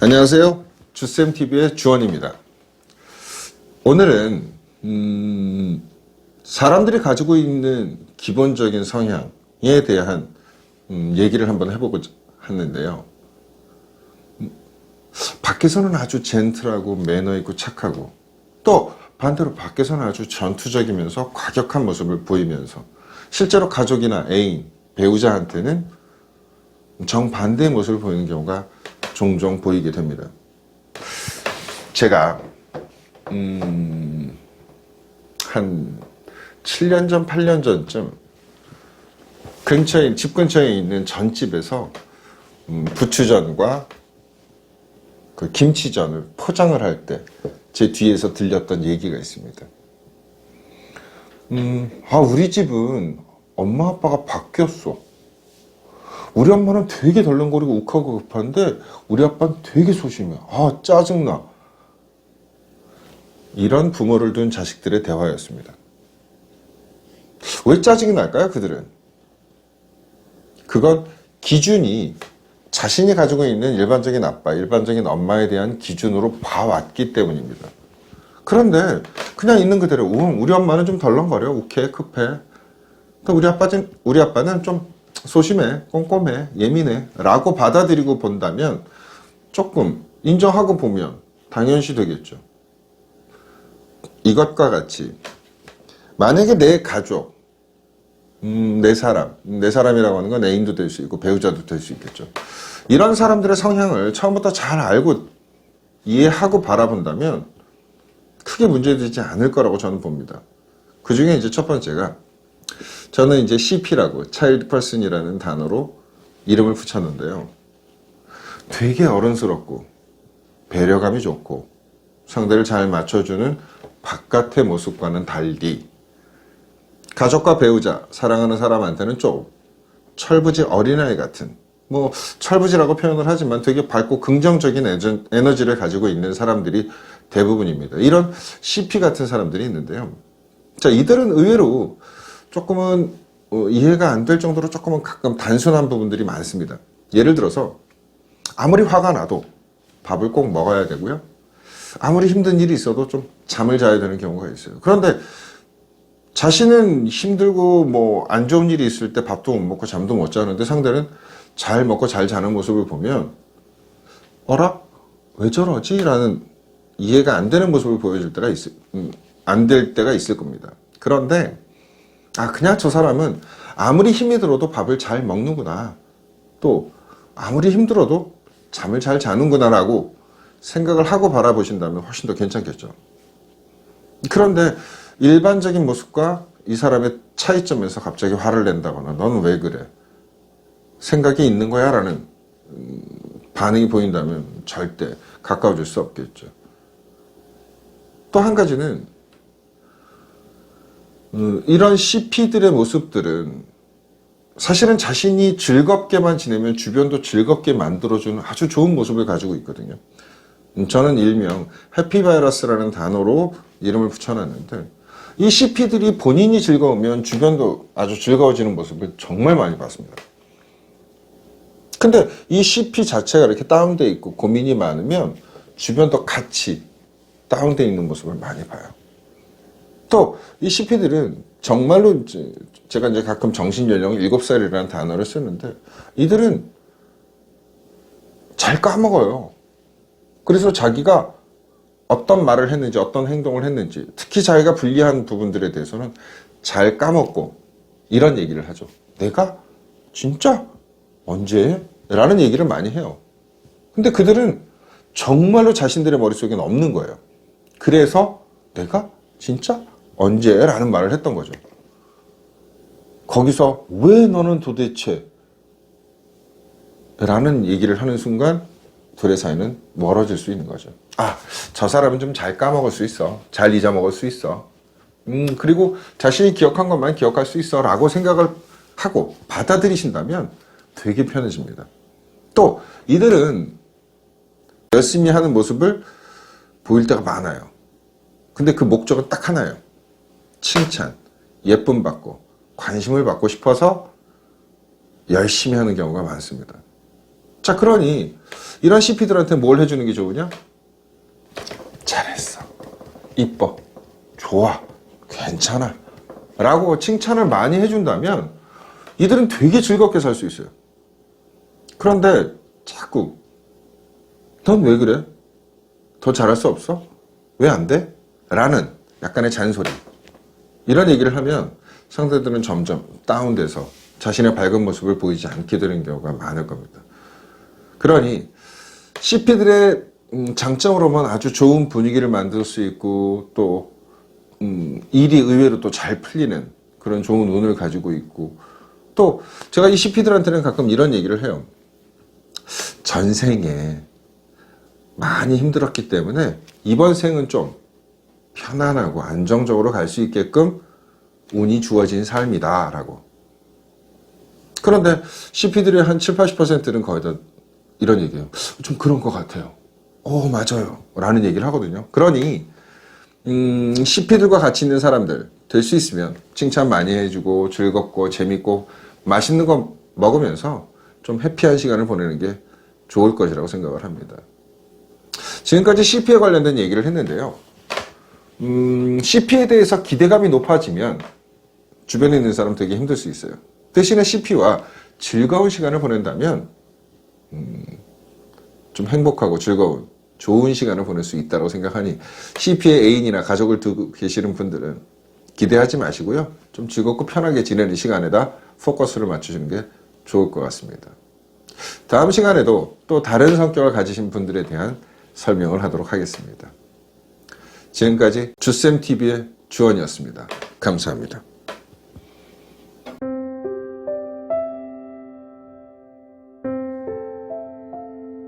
안녕하세요. 주쌤TV의 주원입니다. 오늘은, 음, 사람들이 가지고 있는 기본적인 성향에 대한 음, 얘기를 한번 해보고자 하는데요. 음, 밖에서는 아주 젠틀하고 매너 있고 착하고 또 반대로 밖에서는 아주 전투적이면서 과격한 모습을 보이면서 실제로 가족이나 애인, 배우자한테는 정반대의 모습을 보이는 경우가 종종 보이게 됩니다. 제가 음, 한 7년 전, 8년 전쯤 근처에 집 근처에 있는 전집에서 음, 부추전과 그 김치전을 포장을 할 때 제 뒤에서 들렸던 얘기가 있습니다. 음, 아 우리 집은 엄마 아빠가 바뀌었어. 우리 엄마는 되게 덜렁거리고 욱하고 급한데 우리 아빠는 되게 소심해. 아 짜증나. 이런 부모를 둔 자식들의 대화였습니다. 왜 짜증이 날까요, 그들은? 그건 기준이 자신이 가지고 있는 일반적인 아빠, 일반적인 엄마에 대한 기준으로 봐왔기 때문입니다. 그런데 그냥 있는 그대로, 우, 우리 엄마는 좀 덜렁거려, 욱해, 급해. 또 우리 아빠 좀, 우리 아빠는 좀 소심해, 꼼꼼해, 예민해, 라고 받아들이고 본다면 조금 인정하고 보면 당연시 되겠죠. 이것과 같이 만약에 내 가족, 음, 내 사람, 내 사람이라고 하는 건 애인도 될 수 있고 배우자도 될 수 있겠죠. 이런 사람들의 성향을 처음부터 잘 알고 이해하고 바라본다면 크게 문제되지 않을 거라고 저는 봅니다. 그 중에 이제 첫 번째가 저는 이제 CP라고 Child Person이라는 단어로 이름을 붙였는데요. 되게 어른스럽고 배려감이 좋고 상대를 잘 맞춰주는 바깥의 모습과는 달리 가족과 배우자, 사랑하는 사람한테는 좀 철부지 어린아이 같은 뭐 철부지라고 표현을 하지만 되게 밝고 긍정적인 에너지를 가지고 있는 사람들이 대부분입니다. 이런 CP 같은 사람들이 있는데요. 자, 이들은 의외로 조금은 어, 이해가 안 될 정도로 조금은 가끔 단순한 부분들이 많습니다. 예를 들어서 아무리 화가 나도 밥을 꼭 먹어야 되고요. 아무리 힘든 일이 있어도 좀 잠을 자야 되는 경우가 있어요. 그런데 자신은 힘들고 뭐 안 좋은 일이 있을 때 밥도 못 먹고 잠도 못 자는데 상대는 잘 먹고 잘 자는 모습을 보면 어라? 왜 저러지? 라는 이해가 안 되는 모습을 보여줄 때가 있을, 안될 때가 있을 겁니다. 그런데 아, 그냥 저 사람은 아무리 힘이 들어도 밥을 잘 먹는구나. 또 아무리 힘들어도 잠을 잘 자는구나 라고 생각을 하고 바라보신다면 훨씬 더 괜찮겠죠. 그런데 일반적인 모습과 이 사람의 차이점에서 갑자기 화를 낸다거나 너는 왜 그래? 생각이 있는 거야? 라는 음, 반응이 보인다면 절대 가까워질 수 없겠죠. 또 한 가지는 어, 이런 CP들의 모습들은 사실은 자신이 즐겁게만 지내면 주변도 즐겁게 만들어주는 아주 좋은 모습을 가지고 있거든요. 음, 저는 일명 해피바이러스라는 단어로 이름을 붙여놨는데 이 CP들이 본인이 즐거우면 주변도 아주 즐거워지는 모습을 정말 많이 봤습니다. 근데 이 CP 자체가 이렇게 다운돼 있고 고민이 많으면 주변도 같이 다운돼 있는 모습을 많이 봐요. 또 이 CP들은 정말로 이제 제가 이제 가끔 정신 연령이 7살이라는 단어를 쓰는데 이들은 잘 까먹어요. 그래서 자기가 어떤 말을 했는지 어떤 행동을 했는지 특히 자기가 불리한 부분들에 대해서는 잘 까먹고 이런 얘기를 하죠. 내가 진짜 언제? 라는 얘기를 많이 해요. 근데 그들은 정말로 자신들의 머릿속에는 없는 거예요. 그래서 내가 진짜 언제? 라는 말을 했던 거죠. 거기서 왜 너는 도대체? 라는 얘기를 하는 순간 둘의 사이는 멀어질 수 있는 거죠. 아, 저 사람은 좀 잘 까먹을 수 있어. 잘 잊어먹을 수 있어. 음, 그리고 자신이 기억한 것만 기억할 수 있어. 라고 생각을 하고 받아들이신다면 되게 편해집니다. 또, 이들은 열심히 하는 모습을 보일 때가 많아요. 근데 그 목적은 딱 하나예요. 칭찬, 예쁨 받고, 관심을 받고 싶어서 열심히 하는 경우가 많습니다. 자, 그러니 이런 CP들한테 뭘 해주는 게 좋으냐? 잘했어. 이뻐. 좋아. 괜찮아. 라고 칭찬을 많이 해준다면 이들은 되게 즐겁게 살 수 있어요. 그런데 자꾸 넌 왜 그래? 더 잘할 수 없어? 왜 안 돼? 라는 약간의 잔소리. 이런 얘기를 하면 상대들은 점점 다운돼서 자신의 밝은 모습을 보이지 않게 되는 경우가 많을 겁니다. 그러니 CP들의 음, 장점으로만 아주 좋은 분위기를 만들 수 있고 또 음, 일이 의외로 또 잘 풀리는 그런 좋은 운을 가지고 있고 또 제가 이 CP들한테는 가끔 이런 얘기를 해요. 전생에 많이 힘들었기 때문에 이번 생은 좀 편안하고 안정적으로 갈 수 있게끔 운이 주어진 삶이다 라고. 그런데 CP들의 한 7, 80%는 거의 다 이런 얘기예요. 좀 그런 것 같아요. 어, 맞아요. 라는 얘기를 하거든요. 그러니, 음, CP들과 같이 있는 사람들 될 수 있으면 칭찬 많이 해주고 즐겁고 재밌고 맛있는 거 먹으면서 좀 해피한 시간을 보내는 게 좋을 것이라고 생각을 합니다. 지금까지 CP에 관련된 얘기를 했는데요. 음, CP에 대해서 기대감이 높아지면 주변에 있는 사람 되게 힘들 수 있어요. 대신에 CP와 즐거운 시간을 보낸다면 음, 좀 행복하고 즐거운 좋은 시간을 보낼 수 있다고 생각하니 CP의 애인이나 가족을 두고 계시는 분들은 기대하지 마시고요. 좀 즐겁고 편하게 지내는 시간에다 포커스를 맞추시는 게 좋을 것 같습니다. 다음 시간에도 또 다른 성격을 가지신 분들에 대한 설명을 하도록 하겠습니다. 지금까지 주쌤TV의 주원이었습니다. 감사합니다.